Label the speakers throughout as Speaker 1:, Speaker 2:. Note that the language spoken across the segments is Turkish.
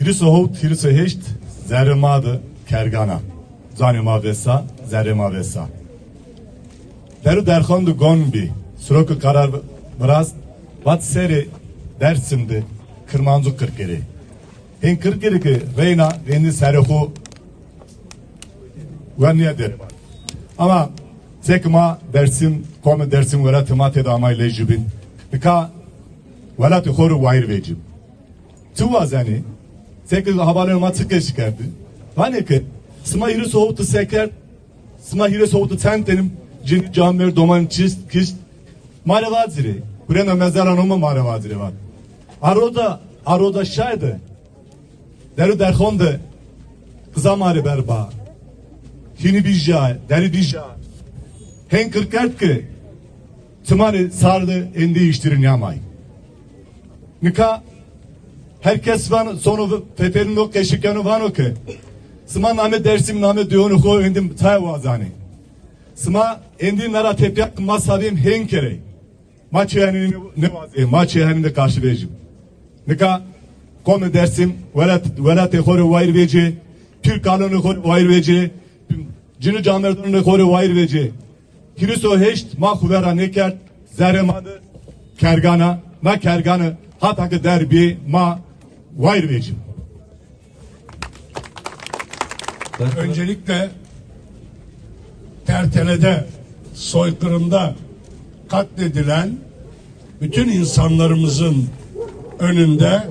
Speaker 1: Hristo hovt, Hristo heşt, zerremadı kergana. Zanima vesa, zerrema vesa. Deru derxandu gonbi, suroku karar biraz, vat seri dersimdi, kırmanzu kırkeri. Hen kırkeri ki reyna, rendi serihu, ve niye derim. Ama tekma dersim, kome dersim vera temate da amay lejibin. Nika, vela tu horu vayr vecib. Tek havalı ma tıkke çıkardı. Hani ki, sıma hiri soğutu seker, sıma hiri soğutu tentenim, cin camir doman çist, kist, mare vaziri. Buraya mezaran olma mare vaziri var. Aroda, aroda şaydı. Deru derhonde, kızamari berba. Hini bijja, deri bijja. Hen kırkert ki, tımari sardı endi iştirin yamay. Nika, herkes van sonu peperin o keşikanı van o ki. Sıma name dersim name diyonu ko endim tay vazani. Sıma endi nara tepyak masabim hen kere. Maçı yani ne vazi, maçı yani de karşı rejim. Nika, konu dersim, velat, velat ekhoru vayr veci, Türk kanunu ekhoru vayr veci, Cini camerdanı ekhoru vayr veci. Hristo heşt ma khuvera nekert, zeremadı, kergana, ma kerganı, hatta ki derbi ma vayr veci.
Speaker 2: Öncelikle Tertele'de soykırımda katledilen bütün insanlarımızın önünde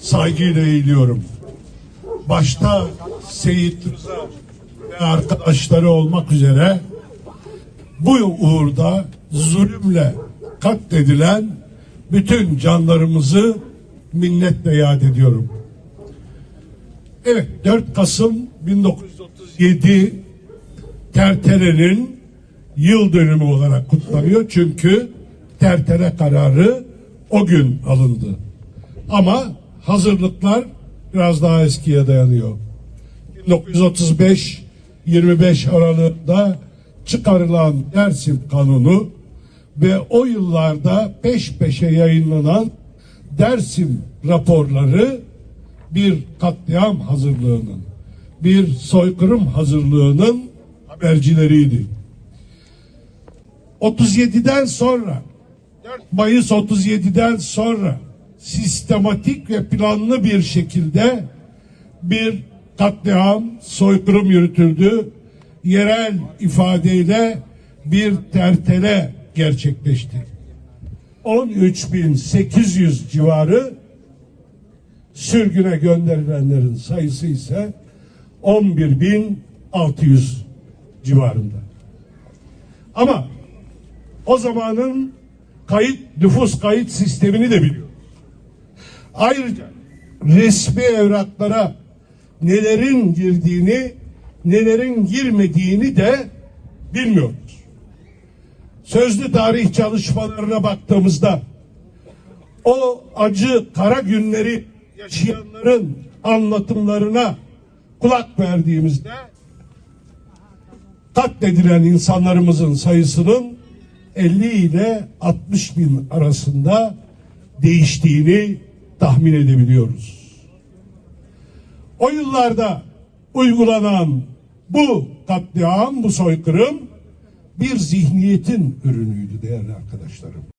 Speaker 2: saygıyla eğiliyorum. Başta Seyit Rıza ve arkadaşları olmak üzere bu uğurda zulümle katledilen bütün canlarımızı minnetle yad ediyorum. Evet 4 Kasım 1937 Tertele'nin yıl dönümü olarak kutlanıyor. Çünkü Tertele kararı o gün alındı. Ama hazırlıklar biraz daha eskiye dayanıyor. 1935 25 Aralık'ta çıkarılan Dersim Kanunu ve o yıllarda peş peşe yayınlanan Dersim raporları bir katliam hazırlığının, bir soykırım hazırlığının habercileriydi. 37'den sonra 4 Mayıs 37'den sonra sistematik ve planlı bir şekilde bir katliam, soykırım yürütüldü. Yerel ifadeyle bir tertele gerçekleşti. 13.800 civarı sürgüne gönderilenlerin sayısı ise 11.600 civarında. Ama o zamanın kayıt nüfus kayıt sistemini de biliyor. Ayrıca resmi evraklara nelerin girdiğini, nelerin girmediğini de bilmiyoruz. Sözlü tarih çalışmalarına baktığımızda o acı kara günleri yaşayanların anlatımlarına kulak verdiğimizde katledilen insanlarımızın sayısının 50 ile 60 bin arasında değiştiğini tahmin edebiliyoruz. O yıllarda uygulanan bu katliam, bu soykırım bir zihniyetin ürünüydü değerli arkadaşlarım.